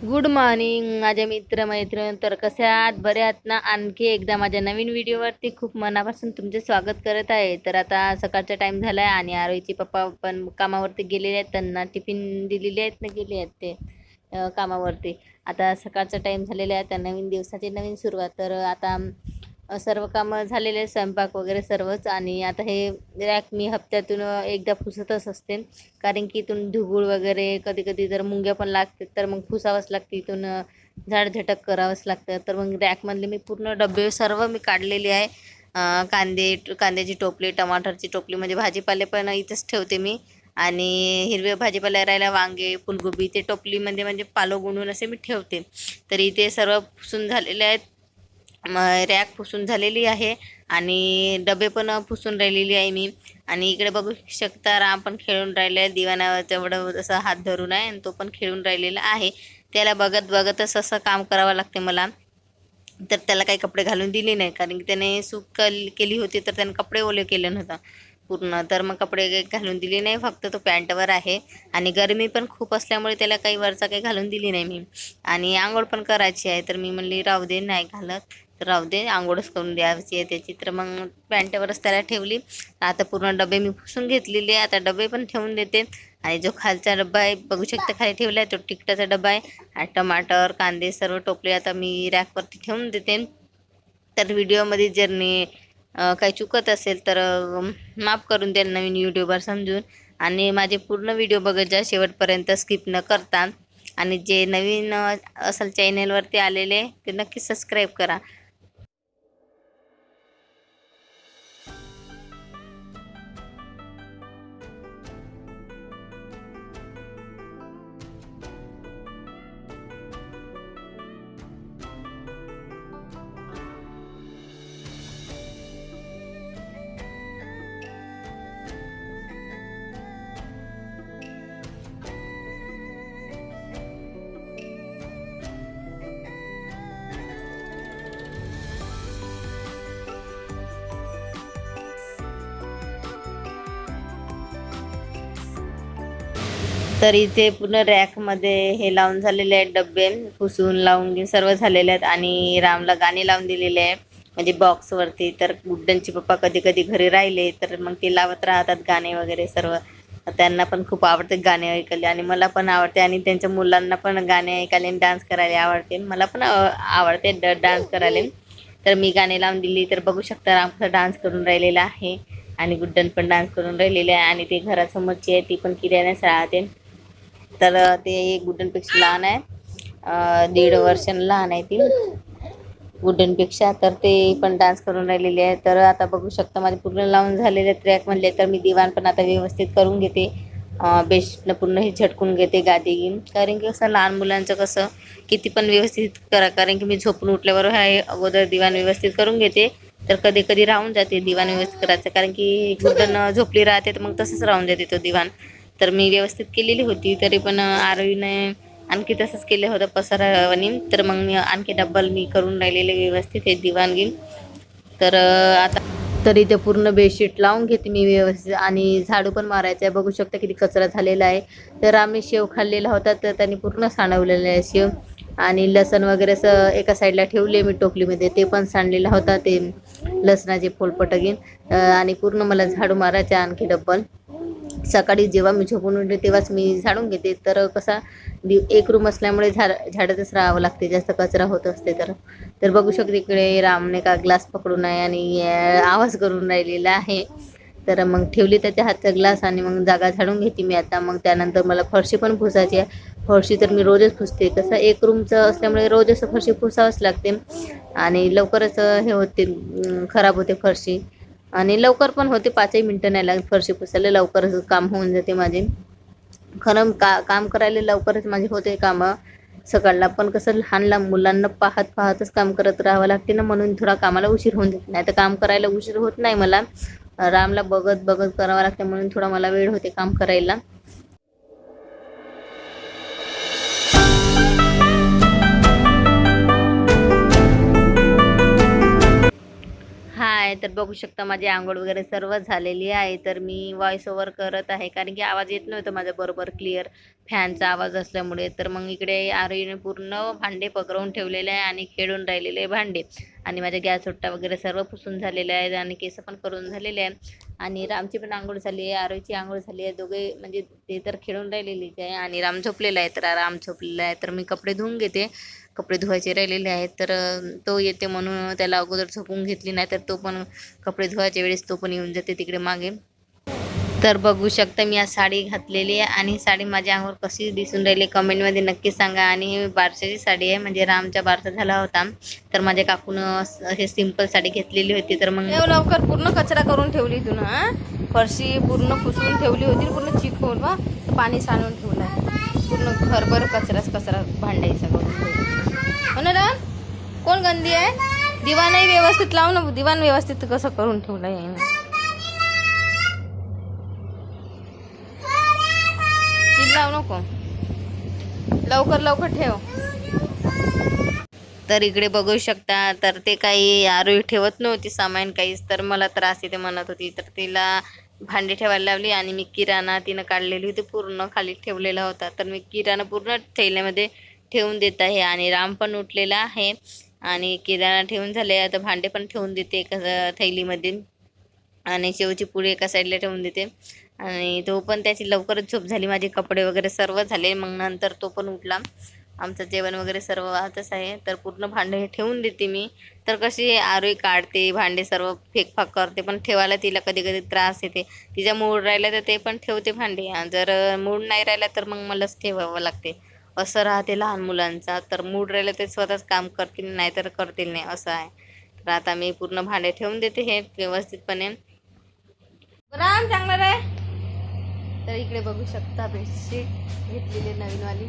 Good morning माझ्या मित्र मैत्रीण तर कसे आहात? बरे आहात ना? आणखी एकदा माझ्या नवीन व्हिडिओवरती खूप मनापासून तुमचे स्वागत करत आहे. तर आता सकाळचा टाईम झाला आहे आणि आरोहीचे पप्पा पण कामावरती गेलेले आहेत. त्यांना टिफिन दिलेले आहेत ना गेले आहेत ते कामावरती. आता सकाळचा टाईम झालेला आहे. त्या नवीन दिवसाची नवीन सुरुवात. तर आता सर्व कामं झालेले स्वयंपाक वगैरे सर्वच आणि आता हे रॅक मी हप्त्यातून एकदा फुसतच असते. कारण की इथून धुगूळ वगैरे कधी कधी जर मुंग्या पण लागते तर मग फुसावंच लागते. इथून झाड झाडझटक करावंच लागतं. तर मग रॅकमधले मी पूर्ण डबे सर्व मी काढलेले आहे. कांदे कांद्याची टोपली टमाटरची टोपली म्हणजे भाजीपाले पण इथंच ठेवते मी. आणि हिरवे भाजीपाला राहिला वांगे फुलगोबी ते टोपलीमध्ये म्हणजे पालो गुंडून असे मी ठेवते. तर इथे सर्व पुसून झालेले आहेत. रॅक पुसून झालेली आहे आणि डबे पण पुसून राहिलेली आहे मी. आणि इकडे बघू शकता राम पण खेळून राहिले आहे दिवाना तेवढं असं हात धरून आहे आणि तो पण खेळून राहिलेला आहे. त्याला बघत बघतच असं काम करावं लागते मला. तर त्याला काही कपडे घालून दिले नाही. कारण की त्याने सूक केली होती तर त्याने कपडे ओले केले नव्हतं पूर्ण. तर मग कपडे काही घालून दिले नाही. फक्त तो पॅन्टवर आहे. आणि गरमी पण खूप असल्यामुळे त्याला काही वरचा काही घालून दिली नाही मी. आणि आंघोळ पण करायची आहे. तर मी म्हणली राहू दे नाही घालत. तर राहू दे आंघोळच करून द्यायची आहे त्याची. तर मग पॅन्टवरच त्याला ठेवली. आता पूर्ण डबे मी पुसून घेतलेले आता डबे पण ठेवून देते. आणि जो खालचा डबा आहे बघू शकता खाली ठेवला आहे तो तिकटाचा डबा आहे. आणि टमाटर कांदे सर्व टोपले आता मी रॅकवरती ठेवून देते. तर व्हिडिओमध्ये जर मी काही चुकत असेल तर माफ करून द्याल नवीन यूट्यूबर समजून. आणि माझे पूर्ण व्हिडिओ बघत जा शेवटपर्यंत स्किप न करता. आणि जे नवीन असेल चॅनेलवरती आलेले ते नक्की सबस्क्राईब करा. तर इथे पूर्ण रॅकमध्ये हे लावून झालेले आहेत डबे पुसून लावून सर्व झालेले आहेत आणि रामला गाणे लावून दिलेले आहे. म्हणजे बॉक्सवरती तर गुड्डनचे पप्पा कधी कधी घरी राहिले तर मग ते लावत राहतात गाणे वगैरे सर्व. त्यांना पण खूप आवडते गाणे ऐकायला आणि मला पण आवडते आणि त्यांच्या मुलांना पण गाणे ऐकायला आणि डान्स करायला आवडते. मला पण आवडते ड डान्स करायला. तर मी गाणे लावून दिली. तर बघू शकता राम कसा डान्स करून राहिलेला आहे. आणि गुड्डन पण डान्स करून राहिलेले आहे आणि ते घरासमोरची आहे ती पण किराण्यास राहते. तर ते गुड्डनपेक्षा लहान आहे. दीड वर्षानं लहान आहे ती. गुड्डनपेक्षा. तर ते पण डान्स करून राहिलेले आहे. तर आता बघू शकता माझे पूर्ण लावून झालेले ट्रॅक म्हणले तर मी दिवाण पण आता व्यवस्थित करून घेते. बेस्टनं पूर्ण हे झटकून घेते गादी घेऊन. कारण की कसं लहान मुलांचं कसं किती पण व्यवस्थित करा. कारण की मी झोपून उठल्यावर हे अगोदर दिवाण व्यवस्थित करून घेते. तर कधी कधी राहून जाते दिवाण व्यवस्थित करायचं. कारण की गुड्डन झोपली राहते तर मग तसंच राहून जाते तो दिवाण. तर मी व्यवस्थित केलेली होती तरी पण आरवीने आणखी तसंच केलं होतं पसारावानी तर मग मी आणखी डब्बल मी करून राहिलेले व्यवस्थित हे दिवाण तर आता तरी ते पूर्ण बेडशीट लावून घेते मी व्यवस्थित. आणि झाडू पण मारायचं आहे. बघू शकता किती कचरा झालेला आहे. तर आम्ही शेव खाल्लेला होता तर त्यांनी पूर्ण सांडवलेला आहे शेव. आणि लसण वगैरे असं एका साईडला ठेवले मी टोपलीमध्ये ते पण सांडलेला होता ते लसणाचे फोलपट घेईन. आणि पूर्ण मला झाडू मारायचं आणखी डब्बल. सकाळी जेव्हा मी झोपून उठते तेव्हाच मी झाडून घेते. तर कसा दि एक रूम असल्यामुळे झाड झाडतच राहावं लागते. जास्त कचरा होत असते तर. तर बघू शकते इकडे रामने का ग्लास पकडून आहे आणि आवाज करून राहिलेला आहे. तर मग ठेवली त्याच्या हातचा ग्लास आणि मग जागा झाडून घेते मी आता. मग त्यानंतर मला फरशी पण पुसायची आहे. फरशी तर मी रोजच पुसते. कसं एक रूमचं असल्यामुळे रोज असं फरशी पुसावंच लागते. आणि लवकरच हे होते खराब होते फरशी. आणि लवकर पण होते पाचही मिनटं नाही लागत फरशी पुसायला लवकरच काम होऊन जाते माझे. खरं का काम करायला लवकरच माझे होते कामं. सकाळला पण कसं लहान लहान मुलांना पाहत पाहतच काम करत राहावं लागते ना म्हणून थोडा कामाला उशीर होऊन जात. नाही तर काम करायला उशीर होत नाही मला. रामला बघत बघत करावं लागते म्हणून थोडा मला वेळ होते काम करायला. बघू शकता माझी आंघोळ वगैरे सर्व झालेली आहे. तर मी व्हॉइस ओव्हर करत आहे. कारण की आवाज येत नव्हता माझ्या बरोबर क्लिअर फॅनचा आवाज असल्यामुळे. तर मग इकडे आरोहीने पूर्ण भांडे पकडवून ठेवलेले आहे आणि खेळून राहिलेले भांडे. आणि माझ्या गॅस सुट्टा वगैरे सर्व पुसून झालेले आहेत आणि केस पण करून झालेले आहे आणि रामची पण आंघोळ झाली आहे. आरोहीची आंघोळ झाली आहे. दोघे म्हणजे ते तर खेळून राहिलेलीच आहे. आणि राम झोपलेला आहे. तर राम झोपलेला आहे. तर मी कपडे धुवून घेते. कपडे धुवायचे राहिलेले आहेत तर तो येते म्हणून त्याला अगोदर झोपून घेतली नाही तर तो पण कपडे धुवायच्या वेळेस तो पण येऊन जाते तिकडे मागे. तर बघू शकता मी आज साडी घातलेली आहे आणि साडी माझ्या अंगावर कशी दिसून राहिली कमेंटमध्ये नक्की सांगा. आणि बारशाची साडी आहे म्हणजे रामचा बारसा झाला होता तर माझ्या काकून हे सिंपल साडी घेतलेली होती तर मग लवकर पूर्ण कचरा करून ठेवली तू ना फरशी पूर्ण पुसून ठेवली होती पूर्ण चिकवून बा पाणी सांडून ठेवलं पूर्ण घरभर कचराच कचरा भांडायचा करून ठेवला हो ना राम? पण गंदी आहे. दिवाणही व्यवस्थित लाव ना दिवाण व्यवस्थित कसं करून ठेवलं आहे लावू नको. लवकर लवकर ठेव. तर इकडे बघू शकता तर ते काही आरोही ठेवत नव्हती सामान काहीच तर मला त्रास येते म्हणत होती. तर तिला भांडी ठेवायला लावली आणि मी किराणा तिनं काढलेली होती पूर्ण खाली ठेवलेला होता. तर मी किराणा पूर्ण थैल्यामध्ये ठेवून देत आहे आणि राम पण उठलेला आहे. आणि किराणा ठेवून झाले आता भांडे पण ठेवून देते एका थैलीमध्ये आणि शेवची पुडी एका साईडला ठेवून देते. आणि तो पण त्याची लवकरच झोप झाली माझे कपडे वगैरे सर्व झाले. मग नंतर तो पण उठला. आमचं जेवण वगैरे सर्व वाहतच आहे. तर पूर्ण भांडे ठेवून देते मी. तर कशी आरोई काढते भांडे सर्व फेकफाक करते पण ठेवायला तिला कधी कधी त्रास येते. तिचा मूड राहिला तर ते पण ठेवते भांडे. जर मूड नाही राहिला तर मग मलाच ठेवावं लागते. असं राहते लहान मुलांचा. तर मूड राहिलं ते स्वतःच काम करतील नाही तर करतील नाही असं आहे. तर आता मी पूर्ण भांडे ठेवून देते हे व्यवस्थितपणे. राम चांगलं रे? तर इकडे बघू शकता बेडशीट घेतलेली नवीनवाली.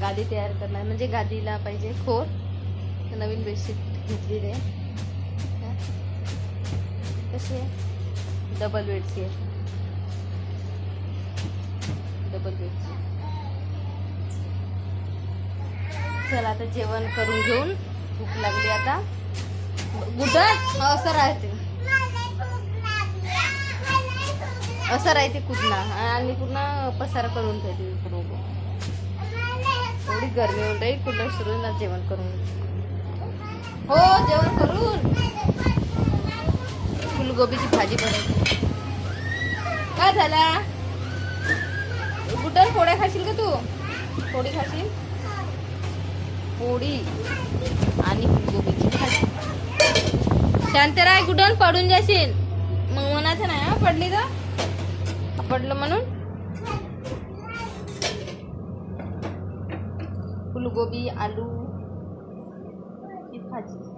गादी तयार करणार म्हणजे गादीला पाहिजे खोर तर नवीन बेडशीट घेतलेली आहे. कशी आहे? डबल बेडची आहे डबल बेडची चला आता जेवण करून घेऊन भूक लागली आता. कुठं? असं राहते. असं राहते कुदना आणि पूर्ण पसारा करून ठेवते बरोबर एवढी गरमी होऊन राहील कुठं सुरू ना जेवण करून. हो जेवण करून. फुलगोबीची भाजी बनवते. काय झाला? गुटर पोळ्या खाशील का तू? पोळी खाशील? पोळी आणि फुलगोबीची भाजी. शांत राय कुठून पडून जाशील? मग म्हणायचं नाही हा पडली तर? पडलं म्हणून? फुलगोबी आलू ही भाजी.